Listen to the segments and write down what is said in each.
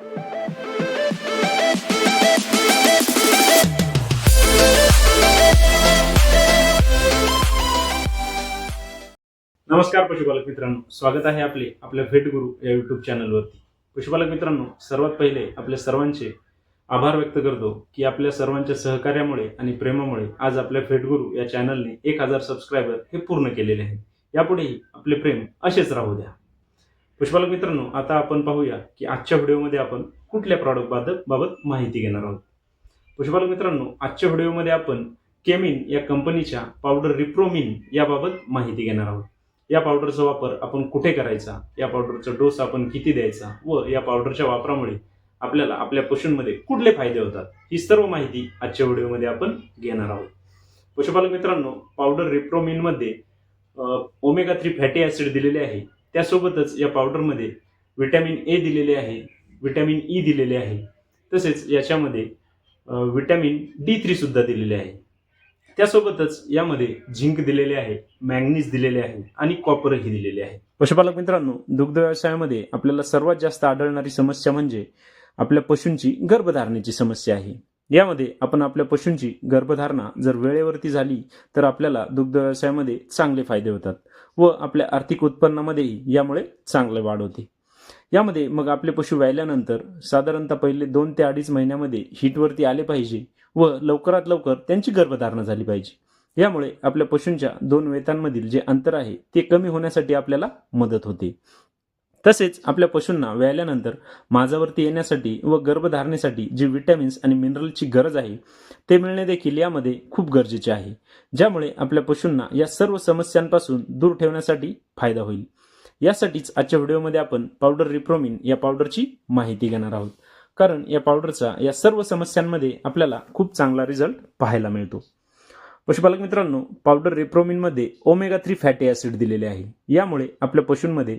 नमस्कार पशुपालक मित्रांनो. स्वागत आहे आपले आपल्या भेटगुरु या युट्यूब चॅनलवरती पशुपालक मित्रांनो सर्वात पहिले आपल्या सर्वांचे आभार व्यक्त करतो की आपल्या सर्वांच्या सहकार्यामुळे आणि प्रेमामुळे आज आपल्या भेटगुरु या चॅनलने एक हजार सबस्क्रायबर हे पूर्ण केलेले आहेत. यापुढेही आपले प्रेम असेच राहू द्या. पशुपालक मित्रांनो आता आपण पाहूया की आजच्या व्हिडिओमध्ये आपण कुठल्या प्रॉडक्ट बाबत बाबत माहिती घेणार आहोत. पशुपालक मित्रांनो आजच्या व्हिडिओमध्ये आपण केमिन या कंपनीच्या पावडर रिप्रोमिन याबाबत माहिती घेणार आहोत. या पावडरचा वापर आपण कुठे करायचा? या पावडरचा डोस आपण किती द्यायचा? व या पावडरच्या वापरामुळे आपल्याला आपल्या पशूंमध्ये कुठले फायदे होतात? ही सर्व माहिती आजच्या व्हिडिओमध्ये आपण घेणार आहोत. पशुपालक मित्रांनो पावडर रिप्रोमिनमध्ये ओमेगा थ्री फॅटी ॲसिड दिलेले आहे. त्यासोबतच या पावडरमध्ये व्हिटॅमिन ए दिलेले आहे व्हिटॅमिन ई e दिलेले आहे. तसेच याच्यामध्ये व्हिटॅमिन डी थ्रीसुद्धा दिलेले आहे. त्यासोबतच यामध्ये झिंक दिलेले आहे मॅंगनीज दिलेले आहे आणि कॉपरही दिलेले आहे. पशुपालक मित्रांनो दुग्ध व्यवसायामध्ये आपल्याला सर्वात जास्त आढळणारी समस्या म्हणजे आपल्या पशूंची गर्भधारणेची समस्या आहे. यामध्ये आपण आपल्या पशूंची गर्भधारणा जर वेळेवरती झाली तर आपल्याला दुग्ध व्यवसायामध्ये चांगले फायदे होतात. व आपल्या आर्थिक उत्पन्नामध्येही यामुळे चांगले वाढ होते. यामध्ये मग आपले पशु व्यायल्यानंतर साधारणतः पहिले दोन ते अडीच महिन्यामध्ये हिटवरती आले पाहिजे व लवकरात लवकर त्यांची गर्भधारणा झाली पाहिजे. यामुळे आपल्या पशूंच्या दोन वेतांमधील जे अंतर आहे ते कमी होण्यासाठी आपल्याला मदत होते. तसेच आपल्या पशूंना व्यायल्यानंतर माझावरती येण्यासाठी व गर्भधारणेसाठी जी विटॅमिन्स आणि मिनरलची गरज आहे ते मिळणे देखील यामध्ये खूप गरजेचे आहे ज्यामुळे आपल्या पशूंना या सर्व समस्यांपासून दूर ठेवण्यासाठी फायदा होईल. यासाठीच आजच्या व्हिडिओमध्ये आपण पावडर रिप्रोमिन या पावडरची माहिती घेणार आहोत कारण या पावडरचा या सर्व समस्यांमध्ये आपल्याला खूप चांगला रिझल्ट पाहायला मिळतो. पशुपालक मित्रांनो पावडर रिप्रोमिनमध्ये ओमेगा थ्री फॅटी ॲसिड दिलेले आहे यामुळे आपल्या पशूंमध्ये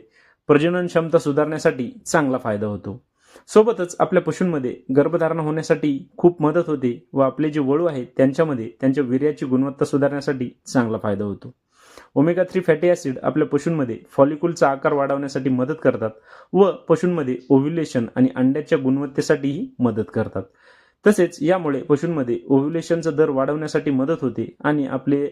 प्रजनन क्षमता सुधारण्यासाठी चांगला फायदा होतो. सोबतच आपल्या पशूंमध्ये गर्भधारणा होण्यासाठी खूप मदत होते व आपले जे वळू आहेत त्यांच्यामध्ये त्यांच्या वीर्याची गुणवत्ता सुधारण्यासाठी चांगला फायदा होतो. ओमेगा थ्री फॅटी ॲसिड आपल्या पशूंमध्ये फॉलिक्युलचा आकार वाढवण्यासाठी मदत करतात व पशूंमध्ये ओव्ह्युलेशन आणि अंड्याच्या गुणवत्तेसाठीही मदत करतात. तसेच यामुळे पशूंमध्ये ओव्ह्युलेशनचा दर वाढवण्यासाठी मदत होते आणि आपले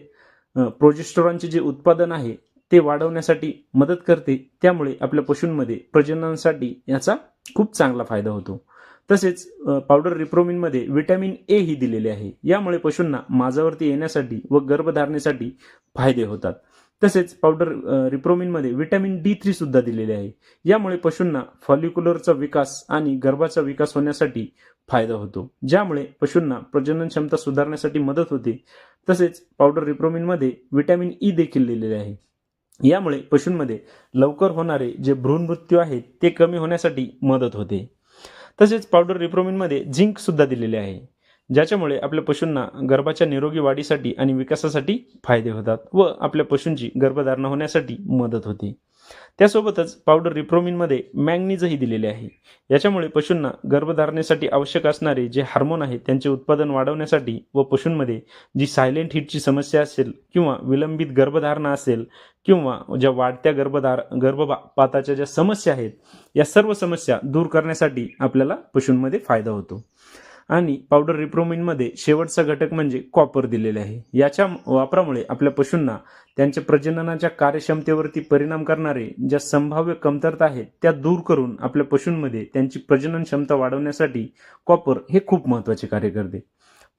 प्रोजेस्टोरॉनचे जे उत्पादन आहे ते वाढवण्यासाठी मदत करते. त्यामुळे आपल्या पशूंमध्ये प्रजननासाठी याचा खूप चांगला फायदा होतो. तसेच पावडर रिप्रोमिनमध्ये विटॅमिन ए ही दिलेले आहे. यामुळे पशूंना माझावरती येण्यासाठी व गर्भधारणेसाठी फायदे होतात. तसेच पावडर रिप्रोमिनमध्ये विटॅमिन डी थ्री सुद्धा दिलेले आहे. यामुळे पशूंना फॉलिक्युलरचा विकास आणि गर्भाचा विकास होण्यासाठी फायदा होतो. ज्यामुळे पशूंना प्रजनन क्षमता सुधारण्यासाठी मदत होते. तसेच पावडर रिप्रोमिनमध्ये व्हिटॅमिन ई देखील दिलेले आहे. यामुळे पशूंमध्ये लवकर होणारे जे भ्रूणमृत्यू आहेत ते कमी होण्यासाठी मदत होते. तसेच पावडर रिप्रोमिनमध्ये झिंकसुद्धा दिलेले आहे ज्याच्यामुळे आपल्या पशूंना गर्भाच्या निरोगी वाढीसाठी आणि विकासासाठी फायदे होतात व आपल्या पशूंची गर्भधारणा होण्यासाठी मदत होते. त्यासोबतच पावडर रिप्रोमिनमध्ये मॅंगनीजही दिलेले आहे. याच्यामुळे पशूंना गर्भधारणेसाठी आवश्यक असणारे जे हार्मोन आहेत त्यांचे उत्पादन वाढवण्यासाठी व पशूंमध्ये जी सायलेंट हिटची समस्या असेल किंवा विलंबित गर्भधारणा असेल किंवा ज्या वाढत्या गर्भधार गर्भपाताच्या ज्या समस्या आहेत या सर्व समस्या दूर करण्यासाठी आपल्याला पशूंमध्ये फायदा होतो. आणि पावडर रिप्रोमिनमध्ये शेवटचा घटक म्हणजे कॉपर दिलेले आहे. याच्या वापरामुळे आपल्या पशूंना त्यांच्या प्रजननाच्या कार्यक्षमतेवरती परिणाम करणारे ज्या संभाव्य कमतरता आहेत त्या दूर करून आपल्या पशूंमध्ये त्यांची प्रजनन क्षमता वाढवण्यासाठी कॉपर हे खूप महत्त्वाचे कार्य करते.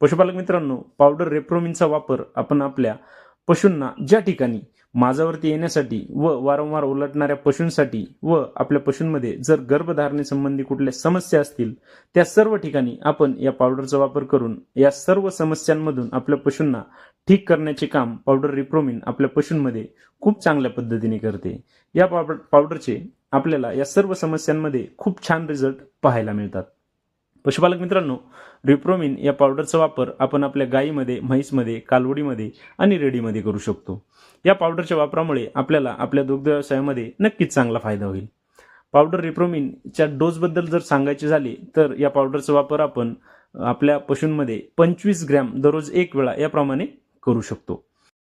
पशुपालक मित्रांनो पावडर रेप्रोमिनचा वापर आपण आपल्या पशूंना ज्या ठिकाणी माझावरती येण्यासाठी व वारंवार उलटणाऱ्या पशूंसाठी व आपल्या पशूंमध्ये जर गर्भधारणेसंबंधी कुठल्या समस्या असतील त्या सर्व ठिकाणी आपण या पावडरचा वापर करून या सर्व समस्यांमधून आपल्या पशूंना ठीक करण्याचे काम पावडर रिप्रोमिन आपल्या पशूंमध्ये खूप चांगल्या पद्धतीने करते. या पावडरचे आपल्याला या सर्व समस्यांमध्ये खूप छान रिझल्ट पाहायला मिळतात. पशुपालक मित्रांनो रिप्रोमिन या पावडरचा वापर आपण आपल्या गायीमध्ये म्हैसमध्ये कालवडीमध्ये आणि रेडीमध्ये करू शकतो. या पावडरच्या वापरामुळे आपल्याला आपल्या दुग्ध व्यवसायामध्ये नक्कीच चांगला फायदा होईल. पावडर रिप्रोमिनच्या डोसबद्दल जर सांगायचे झाले तर या पावडरचा वापर आपण आपल्या पशूंमध्ये पंचवीस ग्रॅम दररोज एक वेळा याप्रमाणे करू शकतो.